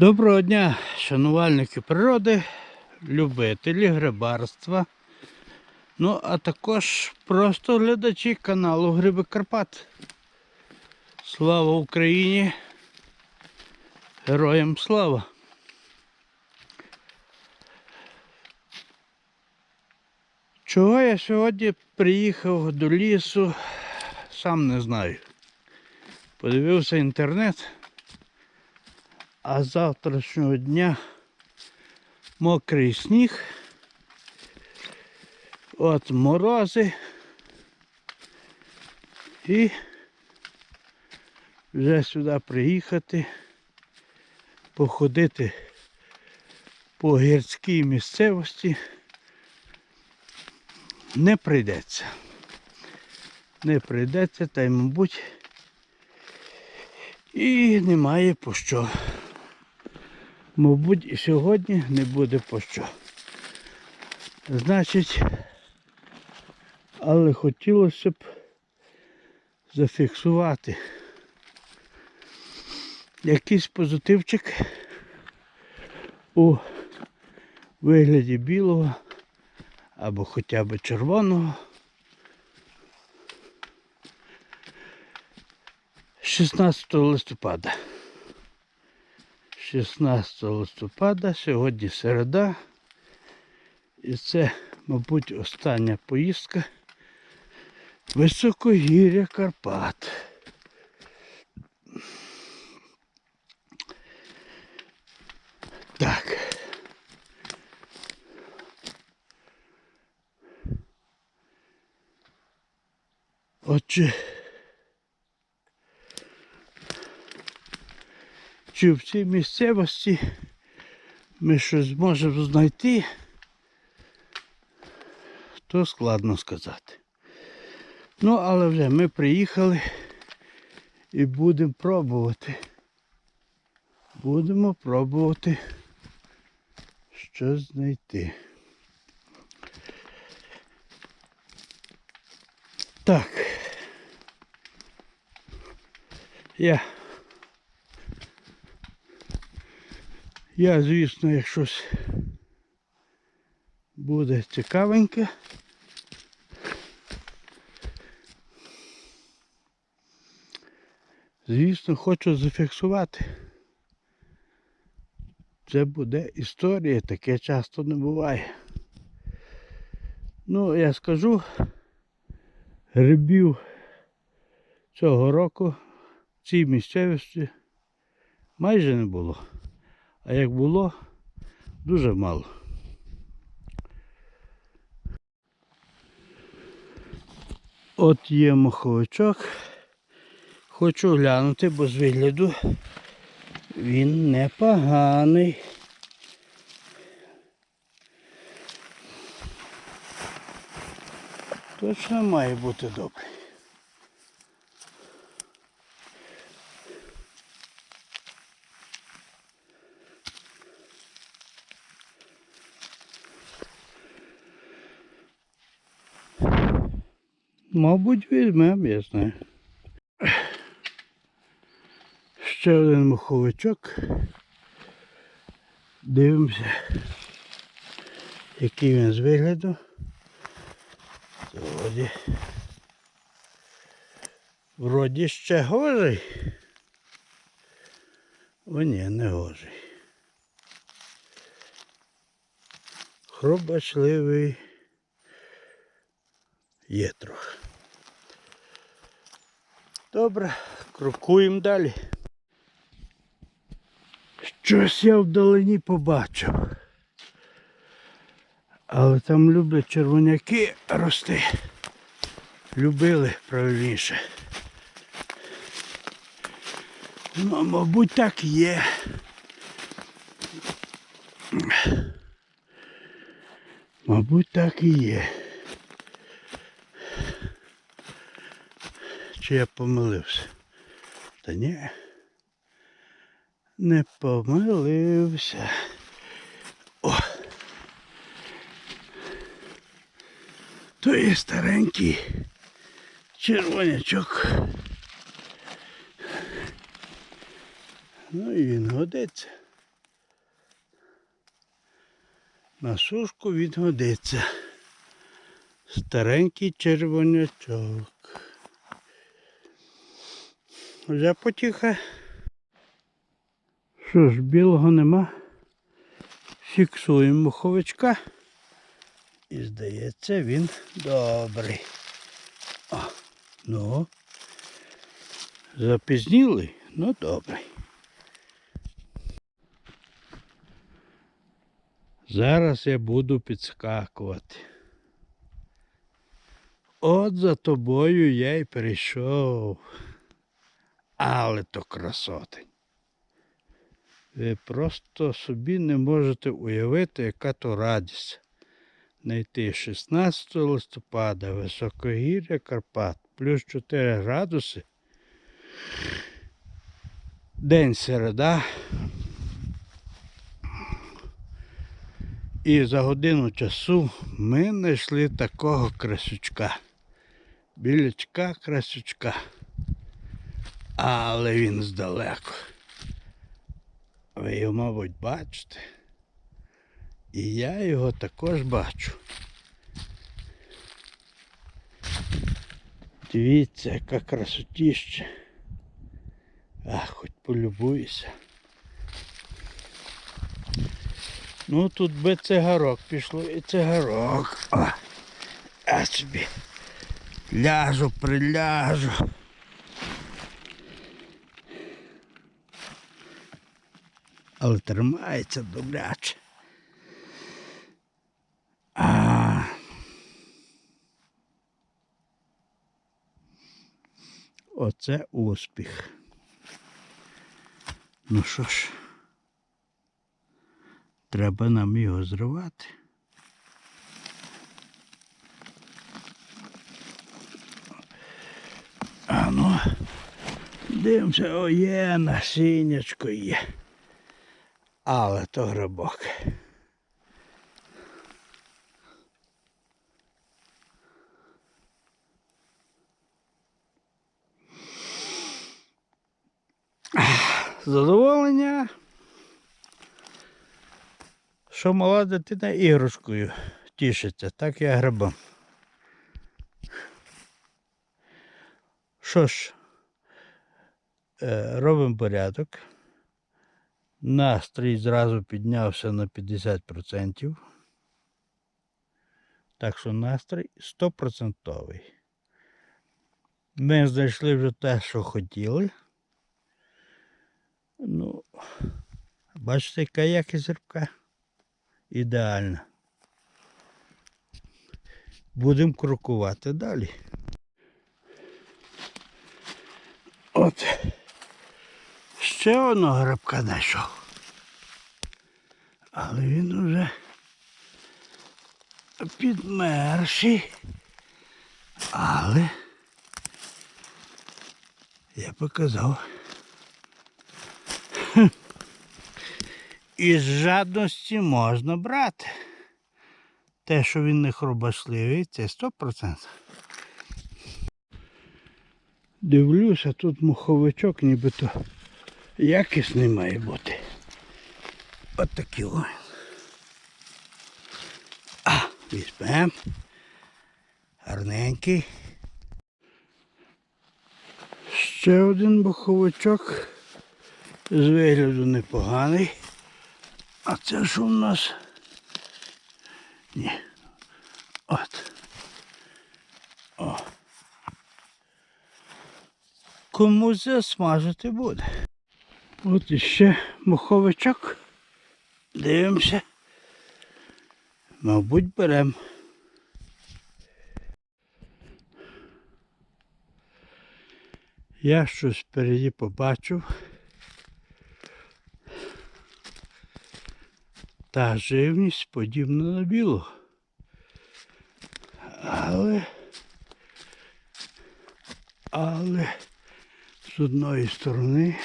Доброго дня, шанувальники природи, любителі грибарства. Ну, а також просто глядачі каналу Гриби Карпат. Слава Україні! Героям слава! Чого я сьогодні приїхав до лісу, сам не знаю. Подивився інтернет, а з завтрашнього дня мокрий сніг. От морози. І вже сюди приїхати, походити по гірській місцевості не прийдеться. Не прийдеться, та й, мабуть, і немає по що. Мабуть, і сьогодні не буде по що. Значить, але хотілося б зафіксувати якийсь позитивчик у вигляді білого або хоча б червоного. 16 листопада. 16 листопада, сьогодні середа. І це, мабуть, остання поїздка Високогір'я Карпат. Так. Отже, чи в цій місцевості ми щось зможемо знайти, то складно сказати. Ну, але вже ми приїхали і будемо пробувати. Будемо пробувати щось знайти. Так. Я. Я, звісно, як щось буде цікавеньке. Звісно, хочу зафіксувати. Це буде історія, таке часто не буває. Ну, я скажу, грибів цього року в цій місцевості майже не було. А як було, дуже мало. От є моховичок. Хочу глянути, бо з вигляду він непоганий. Точно має бути добрий. Мабуть, візьмемо, я знаю. Ще один муховичок. Дивимося, який він з вигляду. Вроді. Вроді ще гожий. О ні, не гожий. Хробачливий є трохи. Добре, крокуємо далі. Щось я вдалині побачив. Але там люблять червоняки рости. Любили правильніше. Ну, мабуть, так є. Мабуть, так і є. Чи я помилився? Та ні. Не помилився. О! То є старенький червонячок. Ну і він годиться. На сушку він годиться. Старенький червонячок. Вже потіха. Що ж, білого нема. Фіксуємо муховичка. І здається, він добрий. О, ну. Запізнілий, ну добрий. Зараз я буду підскакувати. От за тобою я й прийшов. Але то красотень. Ви просто собі не можете уявити, яка то радість. Найти 16 листопада високогір'я Карпат, плюс 4 градуси. День середа. І за годину часу ми знайшли такого красючка. Білячка красючка. Але він здалеку. Ви його, мабуть, бачите. І я його також бачу. Дивіться, яка красотіща. А, хоч полюбуйся. Ну тут би цигарок пішло і цигарок. О, а собі ляжу, приляжу. Але тримається добряче. А... Оце успіх. Ну що ж, треба нам його зривати. А ну, дивимося, о, є, насіннячко є. Але то грибок. Задоволення. Що мала дитина іграшкою тішиться, так я грибом. Що ж, е, робимо порядок. Настрій зразу піднявся на 50%. Так що настрій 100%. Ми знайшли вже те, що хотіли. Ну, бачите, яка якість рибка? Ідеальна. Будемо крокувати далі. От. Ще одного грибка знайшов. Але він уже підмерший. Але я показав. Із жадності можна брати. Те, що він не хробашливий, це 100%. Дивлюся, тут муховичок нібито якісний має бути. От такий о. А, візьмем. Гарненький. Ще один муховичок. З вигляду непоганий. А це що в нас? Ні. От. О. Комусь засмажити буде. От іще муховичок. Дивимося. Мабуть, беремо. Я щось впереді побачив. Та живність подібна на білу. Але, але з одної сторони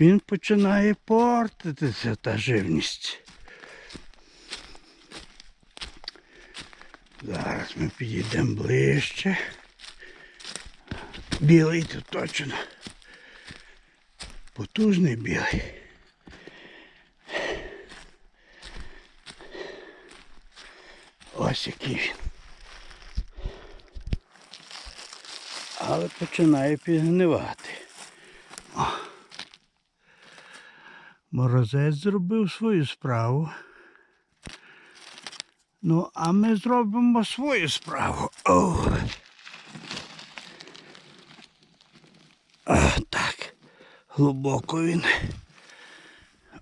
він починає портитися та живність. Зараз ми підійдемо ближче. Білий тут точно. Потужний білий. Ось який він. Але починає підгнивати. Морозець зробив свою справу. Ну, а ми зробимо свою справу. О. А, так. Глибоко він.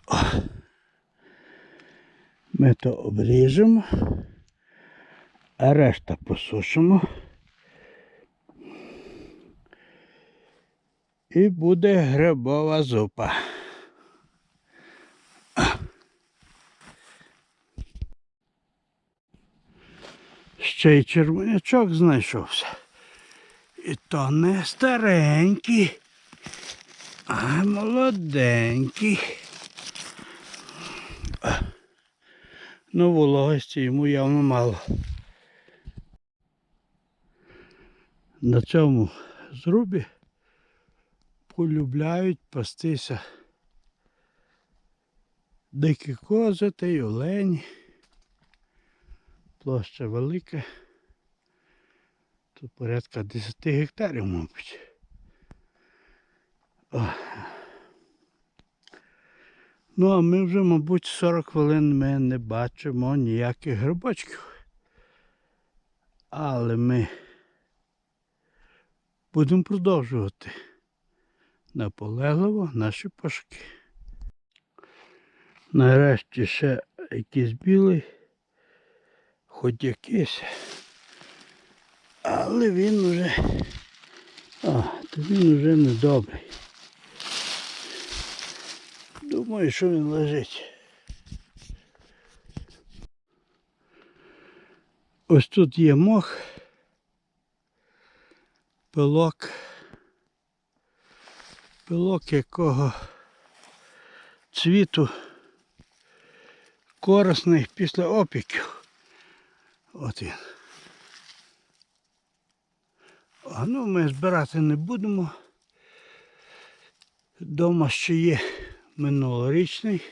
О. Ми то обріжемо, а решта посушимо. І буде грибова зупа. Ще й червонячок знайшовся. І то не старенький, а молоденький. Ну, вологості йому явно мало. На цьому зрубі полюбляють пастися дикі кози та й олені. Площа велика. Тут порядка 10 гектарів, мабуть. О. Ну, а ми вже, мабуть, 40 хвилин ми не бачимо ніяких грибочків. Але ми будемо продовжувати наполегливо наші пошуки. Нарешті ще якийсь білий, хоч якийсь, але він уже, а, то він вже не добрий. Думаю, що він лежить. Ось тут є мох, пилок, пилок якого цвіту корисний після опіків. От він. А ну ми збирати не будемо. Дома ще є минулорічний.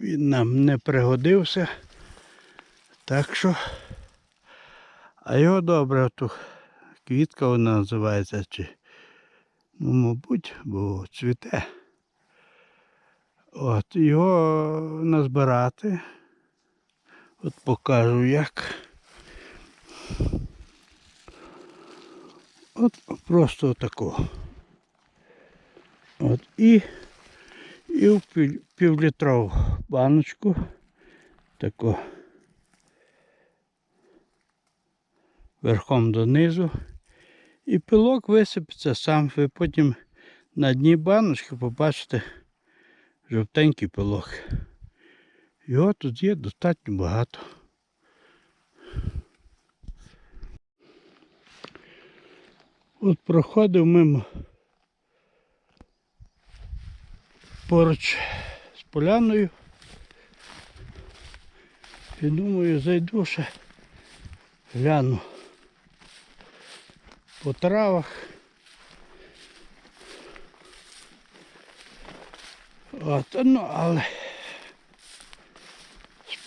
Він нам не пригодився. Так що, а його добре, ту квітка вона називається, чи, ну, мабуть, бо цвіте. От, його назбирати. От покажу як. От просто отакого. От і, і в півлітрову баночку таку верхом донизу. І пилок висипеться сам. Ви потім на дні баночки побачите жовтенький пилок. Його тут є достатньо багато. От проходив мимо поруч з поляною. І думаю, зайду ще гляну по травах. От, ну, але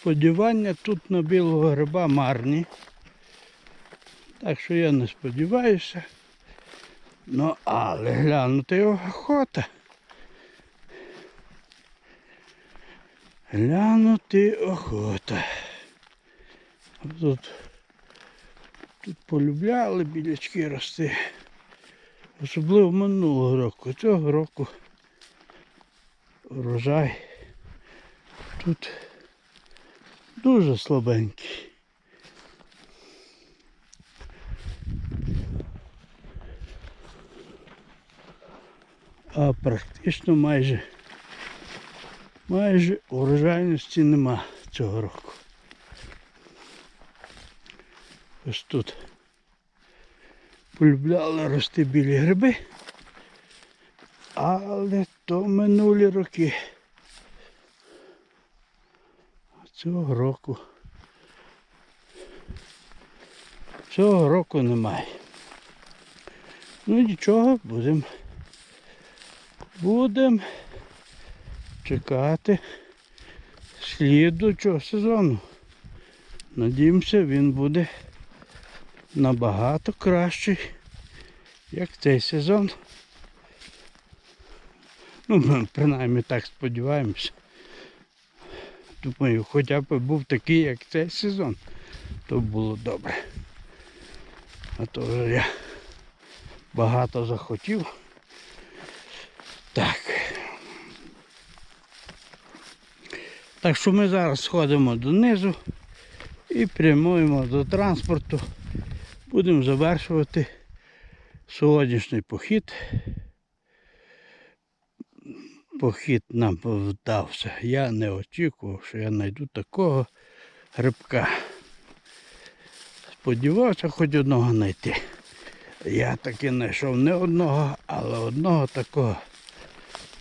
сподівання тут на білого гриба марні. Так що я не сподіваюся. Ну, але глянути охота. Глянути охота. Тут, тут полюбляли білячки рости. Особливо минулого року. Цього року урожай тут дуже слабенький. А практично майже майже урожайності нема цього року. Ось тут полюбляли рости білі гриби, але то минулі роки. Цього року. Цього року немає. Ну нічого, будемо. Будемо чекати слідучого сезону. Надіємося, він буде набагато кращий, як цей сезон. Ну, ми принаймні так сподіваємося. Думаю, хоча б був такий, як цей сезон, то було добре. А то вже я багато захотів. Так. Так що ми зараз сходимо донизу і прямуємо до транспорту. Будемо завершувати сьогоднішній похід. Похід нам вдався. Я не очікував, що я знайду такого грибка. Сподівався хоч одного знайти. Я таки знайшов не одного, але одного такого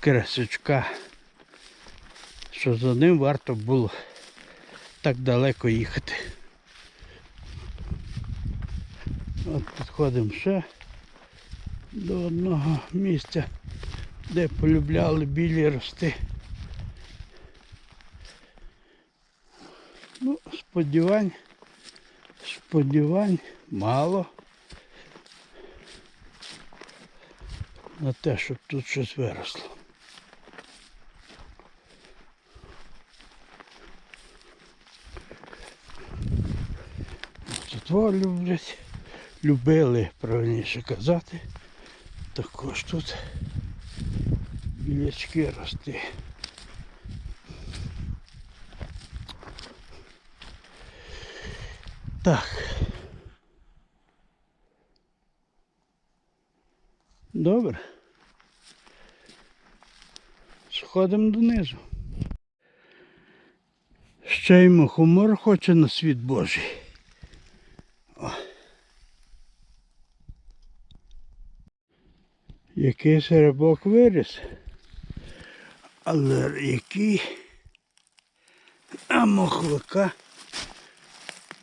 красючка, що за ним варто було так далеко їхати. От підходимо ще до одного місця, де полюбляли білі рости. Ну, сподівань, сподівань мало. На те, щоб тут щось виросло. Тут люблять, любили, правильніше казати. Також тут білячки рости. Так. Добре. Сходимо донизу. Ще й мухомор хоче на світ Божий. О. Якийсь рибок виріс. Але який а моховика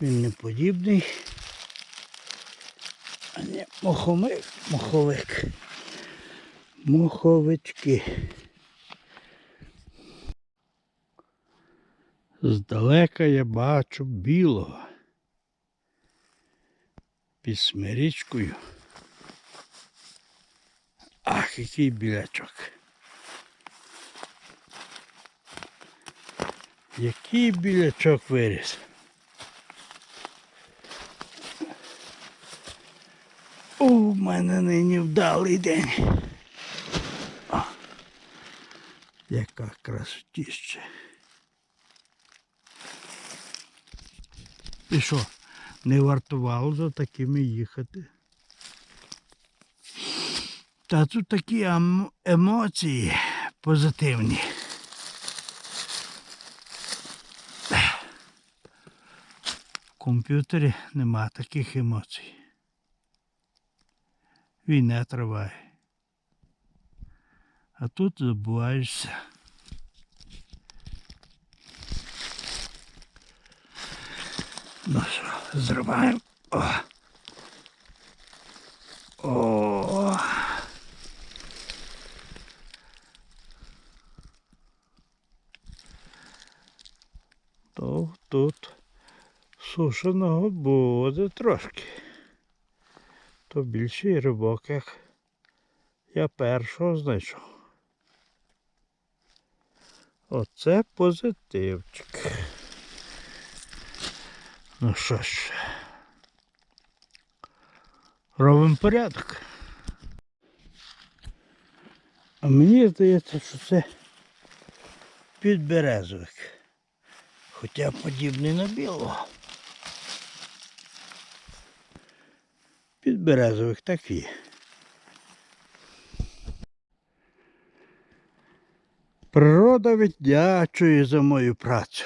він не подібний. А не мохомик, моховик. Моховички. Здалека я бачу білого. Під смирічкою. Ах, який білячок. Який білячок виріс. У мене нині вдалий день. О, яка красотіща. І що, не вартувало за такими їхати? Та тут такі ем- емоції позитивні. Комп'ютері нема таких емоцій. Війна триває. А тут забуваєшся. Ну що, зриваємо. О. О. То тут сушеного буде трошки. То більший рибок, як я першого знайшов. Оце позитивчик. Ну що ж, робимо порядок. А мені здається, що це підберезовик. Хоча подібний на білого. Підберезовик такий. Природа віддячує за мою працю.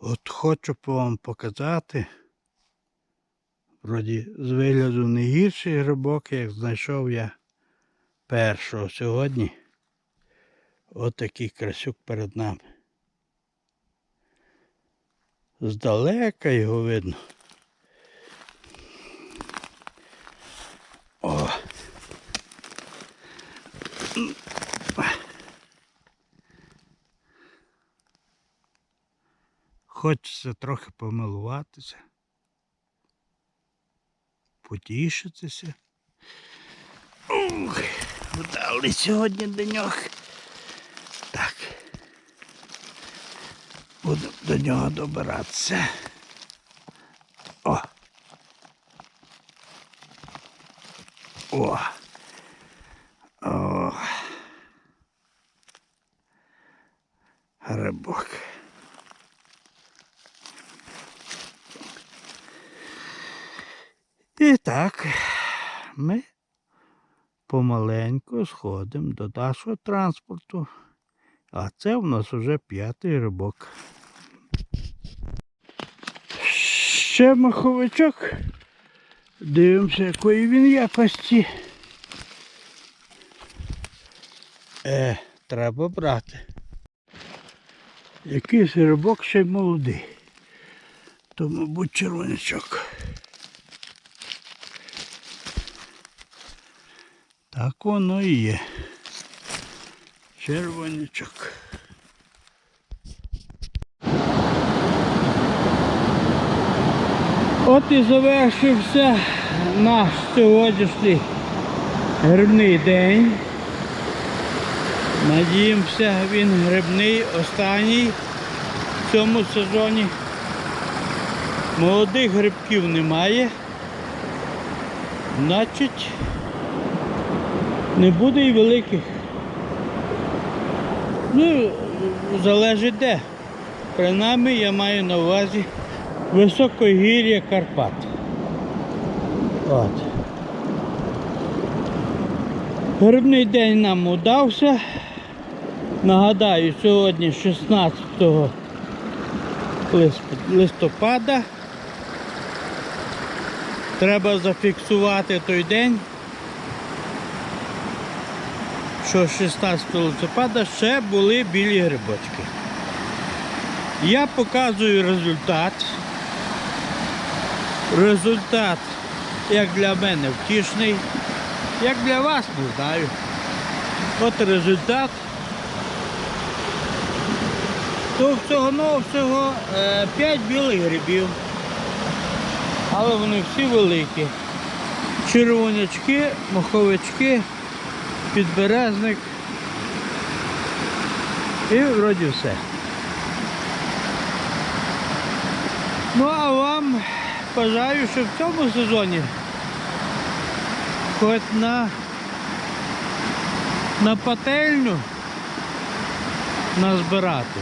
От хочу вам показати. Вроді з вигляду не гірший грибок, як знайшов я першого сьогодні. От красюк перед нами. Здалека його видно. О! Хочеться трохи помилуватися, потішитися. Ух, вдали сьогодні деньок. Буду до нього добиратися. О! О! О! Грибок. І так, ми помаленьку сходимо до нашого транспорту. А це в нас уже п'ятий рибок. Ще маховичок. Дивимося, якої він якості. Е, треба брати. Якийсь рибок ще й молодий. То, мабуть, червонячок. Так воно і є. Червонячок. От і завершився наш сьогоднішній грибний день. Надіємося, він грибний, останній в цьому сезоні. Молодих грибків немає. Значить, не буде і великих. Ну, залежить де. Принаймні я маю на увазі високогір'я Карпат. От. Грибний день нам удався. Нагадаю, сьогодні 16 листопада. Треба зафіксувати той день, що 16 листопада ще були білі грибочки. Я показую результат. Результат, як для мене, втішний, як для вас, не знаю. От результат. То всього ну, всього 5 білих грибів. Але вони всі великі. Червонячки, маховички, підберезник. І вроді все. Ну а вам бажаю, щоб в цьому сезоні хоч на, на пательню назбирати,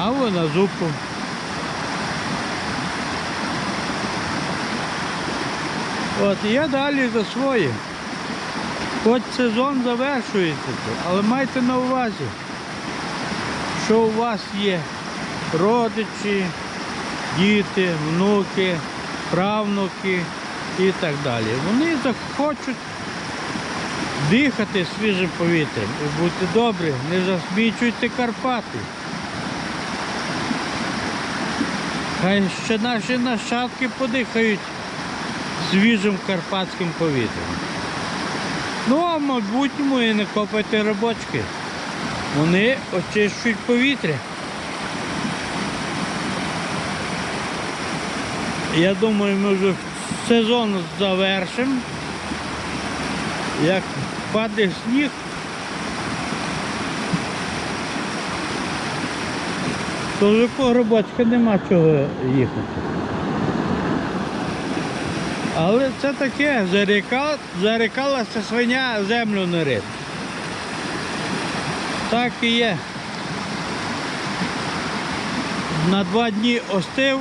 або на зупу. От я далі за своє. Хоч сезон завершується, але майте на увазі, що у вас є родичі, діти, внуки, правнуки і так далі. Вони захочуть дихати свіжим повітрям і бути добрі, не засмічуйте Карпати. Хай ще наші нащадки подихають свіжим карпатським повітрям. Ну, а в майбутньому і не копайте рибочки. Вони очищують повітря. Я думаю, ми вже сезон завершимо. Як паде сніг, то вже по грибочка нема чого їхати. Але це таке, заріка, зарікалася свиня землю не рить. Так і є. На два дні остив,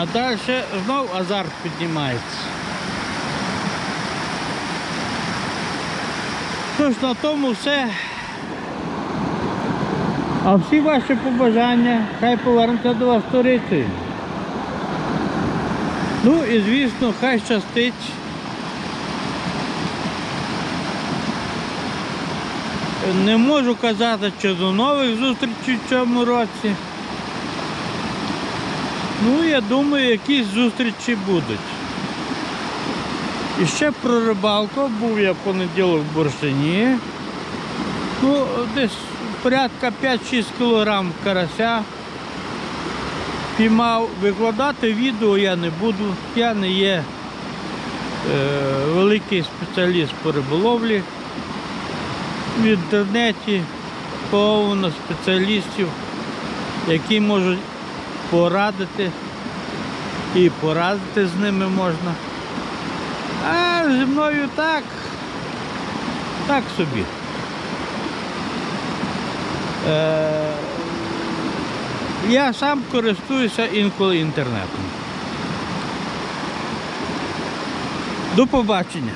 а далі знов азарт піднімається. Тож на тому все. А всі ваші побажання хай повернуться до вас сторицею. Ну і звісно, хай щастить. Не можу казати, що до нових зустрічей в цьому році. Ну, я думаю, якісь зустрічі будуть. І ще про рибалку був я в понеділок в Борщині. Ну, десь порядка 5-6 кг карася. Піймав, викладати відео я не буду. Я не є е, великий спеціаліст по риболовлі. В інтернеті повно спеціалістів, які можуть порадити і порадити з ними можна. А зі мною так, так собі. Е, я сам користуюся інколи інтернетом. До побачення.